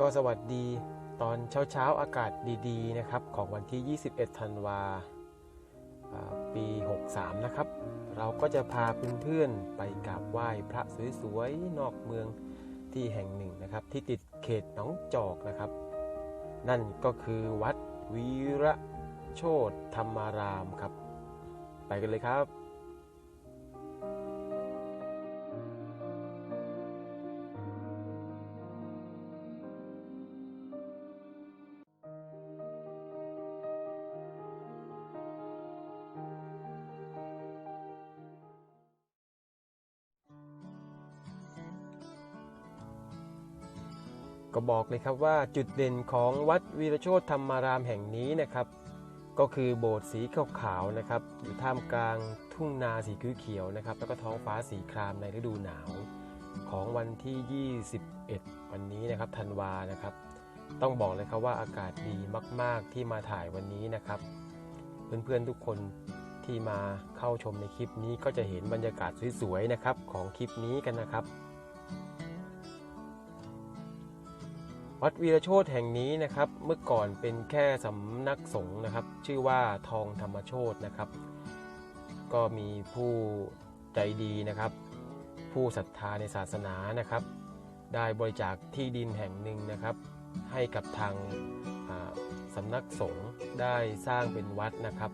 ก็สวัสดีตอนเช้าๆ อากาศดีๆนะครับของวันที่ 21 ธันวาปี 63 นะครับ เราก็จะพาเพื่อนๆไปกราบไหว้พระสวยๆ นอกเมืองที่แห่งหนึ่งนะครับ ที่ติดเขตหนองจอกนะครับ นั่นก็คือวัดวีระโชตธรรมารามครับ ไปกันเลยครับ ก็บอกเลยครับว่าจุดเด่นของวัดวีรโชตธรรมารามแห่งนี้นะครับ ก็คือโบสถ์สีขาวๆนะครับอยู่ท่ามกลางทุ่งนาสีเขียวๆนะครับแล้วก็ท้องฟ้าสีครามในฤดูหนาว ของวันที่ 21 วันนี้นะครับธันวานะครับ ต้องบอกเลยครับว่าอากาศดีมาก ๆ ที่มาถ่ายวันนี้นะครับ เพื่อนๆทุกคนที่มาเข้าชมในคลิปนี้ก็จะเห็นบรรยากาศสวยๆนะครับของคลิปนี้กันนะครับ วัดวีรโชตแห่งนี้นะครับ เมื่อก่อนเป็นแค่สำนักสงฆ์นะครับ ชื่อว่าทองธรรมโชตนะครับ ก็มีผู้ใจดีนะครับ ผู้ศรัทธาในศาสนานะครับ ได้บริจาคที่ดินแห่งหนึ่งนะครับ ให้กับทางสำนักสงฆ์ได้สร้างเป็นวัดนะครับ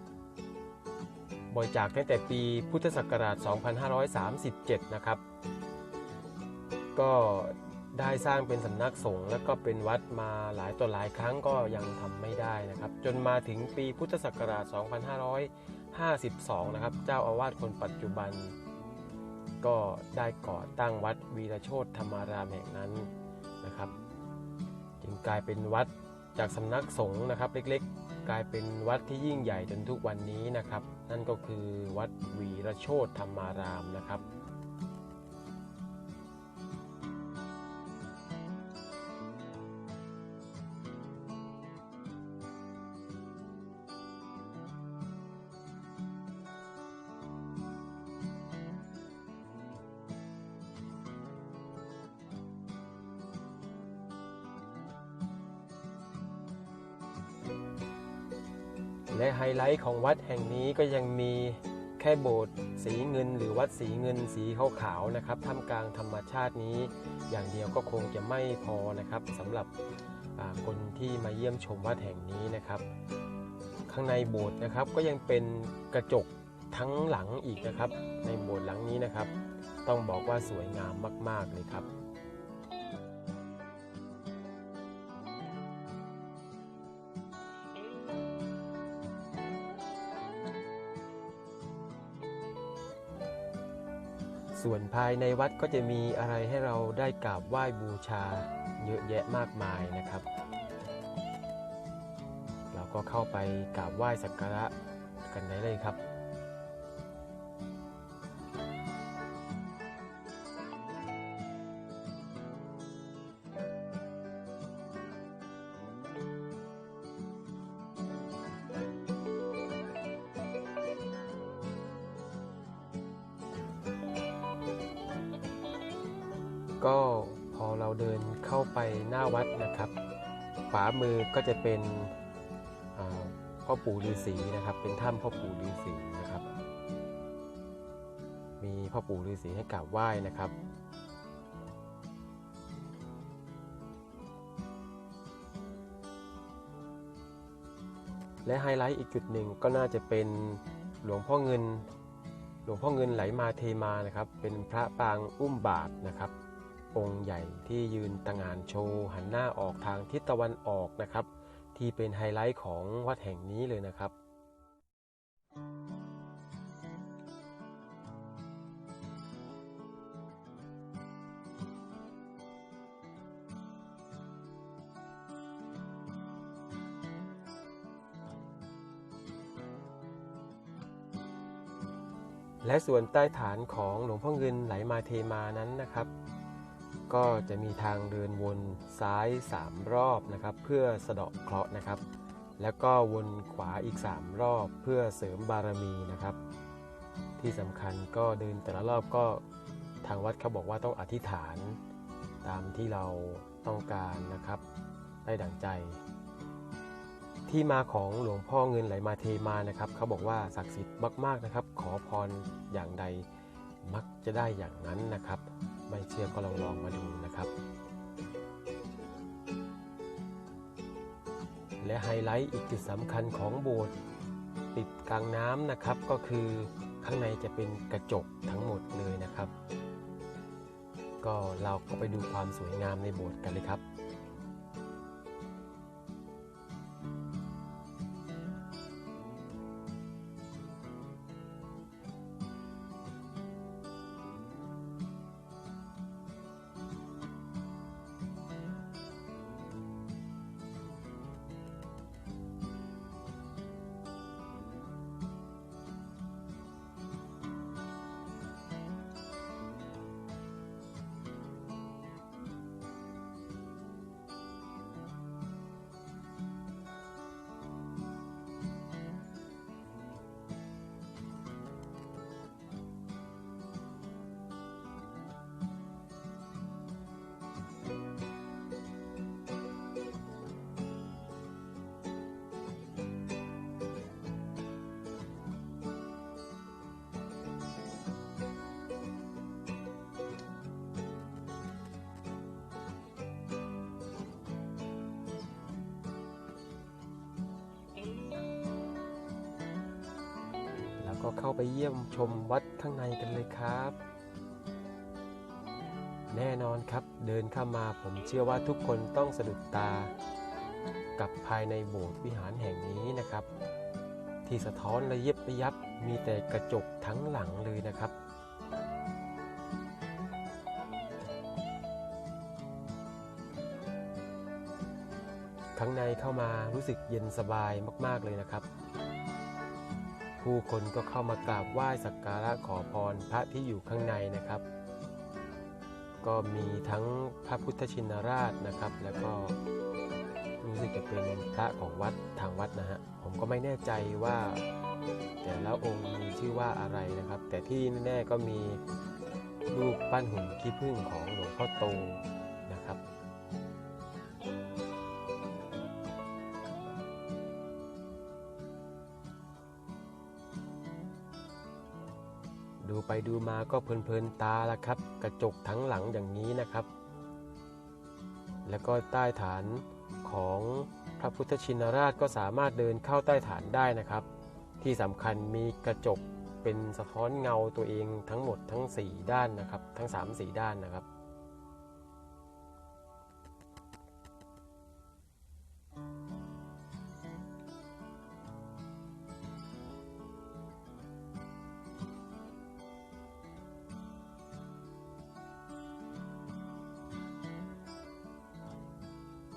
บริจาคตั้งแต่ปีพุทธศักราช 2537 นะครับ ก็ ได้สร้างเป็นสำนักสงฆ์แล้วก็เป็นวัดมาหลายต่อหลายครั้งก็ยังทำไม่ได้นะครับ จนมาถึงปีพุทธศักราช 2552 นะครับ เจ้าอาวาสคนปัจจุบัน ก็ได้ก่อตั้งวัดวีรโชตธรรมารามแห่งนั้นนะครับ จึงกลายเป็นวัดจากสำนักสงฆ์นะครับเล็กๆ กลายเป็นวัดที่ยิ่งใหญ่จนทุกวันนี้นะครับ นั่นก็คือวัดวีรโชตธรรมารามนะครับ และไฮไลท์ของวัดแห่งนี้ก็ยังมีแค่โบสถ์สีเงิน หรือวัดสีเงินสีขาวๆนะครับท่ามกลางธรรมชาตินี้ อย่างเดียวก็คงจะไม่พอนะครับสำหรับคนที่มาเยี่ยมชมวัดแห่งนี้นะครับ ข้างในโบสถ์นะครับก็ยังเป็นกระจกทั้งหลังอีกนะครับ ในโบสถ์หลังนี้นะครับ ต้องบอกว่าสวยงามมาก ๆเลยครับ ส่วนภายในวัดก็จะมีอะไรให้เราได้กราบไหว้บูชาเยอะแยะมากมายนะครับ เราก็เข้าไปกราบไหว้สักการะกันได้เลยครับ ก็พอเราเดินเข้าไปหน้าวัดนะครับ ขวามือก็จะเป็นพ่อปู่ฤาษีนะครับ เป็นถ้ำพ่อปู่ฤาษีนะครับ มีพ่อปู่ฤาษีให้กราบไหว้นะครับและไฮไลท์อีกจุดหนึ่งก็น่าจะเป็นหลวงพ่อเงิน หลวงพ่อเงินไหลมาเทมานะครับ เป็นพระปางอุ้มบาทนะครับ องค์ใหญ่ที่ยืนตะงานโชว์หันหน้าออกทางทิศตะวันออกนะครับ ที่เป็นไฮไลท์ของวัดแห่งนี้เลยนะครับและส่วนใต้ฐานของหลวงพ่อเงินไหลมาเทมานั้นนะครับ ก็จะมีทางเดินวนซ้าย 3 รอบนะครับ เพื่อสะเดาะเคราะห์นะครับ แล้วก็วนขวาอีก 3 รอบเพื่อเสริมบารมีนะครับ ที่สำคัญก็เดินแต่ละรอบก็ทางวัดเขาบอกว่าต้องอธิษฐานตามที่เราต้องการนะครับ ได้ดั่งใจ ที่มาของหลวงพ่อเงินไหลมาเทมานะครับ เขาบอกว่าศักดิ์สิทธิ์มาก ๆนะครับ ขอพรอย่างใดมักจะได้อย่างนั้นนะครับ ไม่เชื่อก็ลองลองมาดูนะครับ และไฮไลท์อีกจุดสำคัญของโบสถ์ติดกลางน้ำนะครับ ก็คือข้างในจะเป็นกระจกทั้งหมดเลยนะครับ ก็เราก็ไปดูความสวยงามในโบสถ์กันเลยครับ ก็เข้าไปเยี่ยมชมวัดข้างในกันเลยครับ แน่นอนครับเดินเข้ามาผมเชื่อว่าทุกคนต้องสะดุดตา กับภายในโบสถ์วิหารแห่งนี้นะครับ ที่สะท้อนระยิบระยับมีแต่กระจกทั้งหลังเลยนะครับข้างในเข้ามารู้สึกเย็นสบายมาก ๆ เลยนะครับ ผู้คนก็เข้ามากราบไหว้สักการะขอพรพระที่อยู่ข้างในนะครับ ก็มีทั้งพระพุทธชินราชนะครับ แล้วก็รู้สึกจะเป็นพระของวัดทางวัดนะฮะผมก็ไม่แน่ใจว่า แต่ละองค์มีชื่อว่าอะไรนะครับ แต่ที่แน่ๆก็มีรูปปั้นหุ่นขี้ผึ้งของหลวงพ่อโตนะครับ ไปดูมาก็เพลินๆตาละครับ กระจกทั้งหลังอย่างนี้นะครับ แล้วก็ใต้ฐานของพระพุทธชินราชก็สามารถเดินเข้าใต้ฐานได้นะครับ ที่สำคัญมีกระจกเป็นสะท้อนเงาตัวเองทั้งหมดทั้ง 4 ด้านนะครับ ทั้ง 3 4 ด้านนะครับ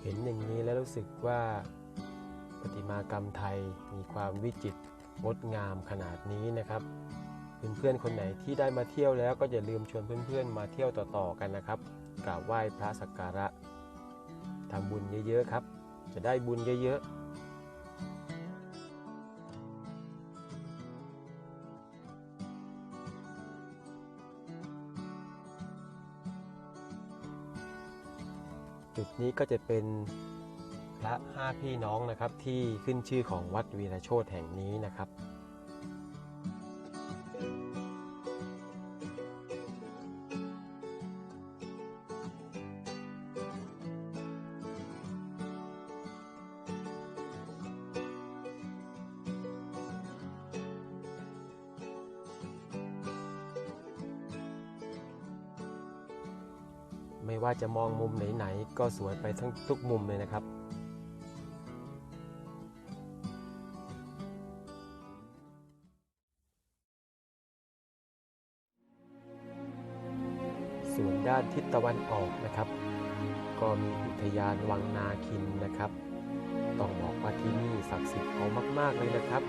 เห็นอย่างนี้แล้วรู้สึกว่าประติมากรรมไทยมีความวิจิตรงดงามขนาดนี้นะครับ เพื่อนๆคนไหนที่ได้มาเที่ยวแล้วก็อย่าลืมชวนเพื่อนๆ มาเที่ยวต่อๆกันนะครับกราบไหว้พระสักการะทำบุญเยอะๆครับ จะได้บุญเยอะๆ จุดนี้ก็จะเป็นพระห้าพี่น้องนะครับที่ขึ้นชื่อของวัดวีรโชตแห่งนี้นะครับ ไม่ว่าจะมองมุมไหนๆก็สวยไปทั้งทุกมุมเลยนะครับ ส่วนด้านทิศตะวันออกนะครับ ก็มีอุทยานวังนาคินนะครับ ต้องบอกว่าที่นี่ศักดิ์สิทธิ์เอามาก ๆ เลยนะครับ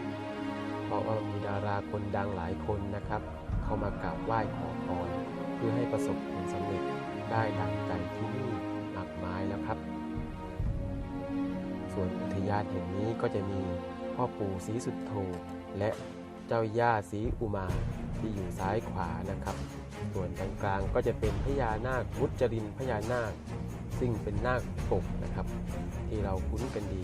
เพราะว่ามีดาราคนดังหลายคนนะครับ เข้ามากราบไหว้ขอพรเพื่อให้ประสบผลสำเร็จ ได้ดังใจที่นี่มากมายแล้วครับ ส่วนอุทยานแห่งนี้ก็จะมีพ่อปู่ศรีสุดโธและเจ้าย่าศรีอุมาที่อยู่ซ้ายขวานะครับ ส่วนตรงกลางก็จะเป็นพญานาคมุจรินพญานาค ซึ่งเป็นนาคปกนะครับ ที่เราคุ้นกันดี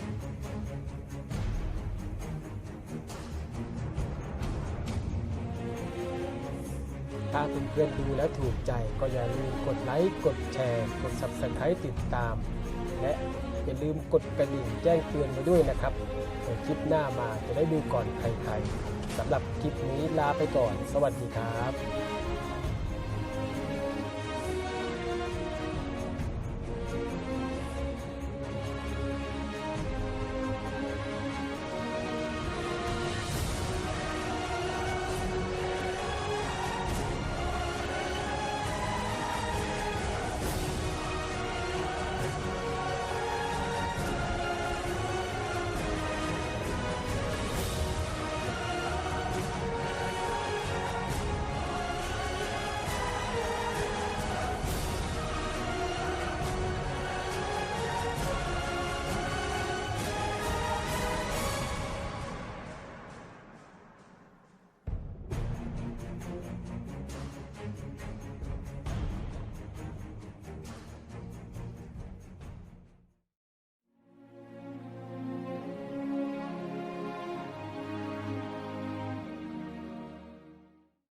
ถ้าเพื่อนๆดูแล้วถูกใจก็อย่าลืมกดไลค์กดแชร์ กด subscribe ติดตาม และอย่าลืมกดกระดิ่งแจ้งเตือนมาด้วยนะครับเดี๋ยวคลิปหน้ามาจะได้ดูก่อนใครๆสำหรับคลิปนี้ลาไปก่อน สวัสดีครับ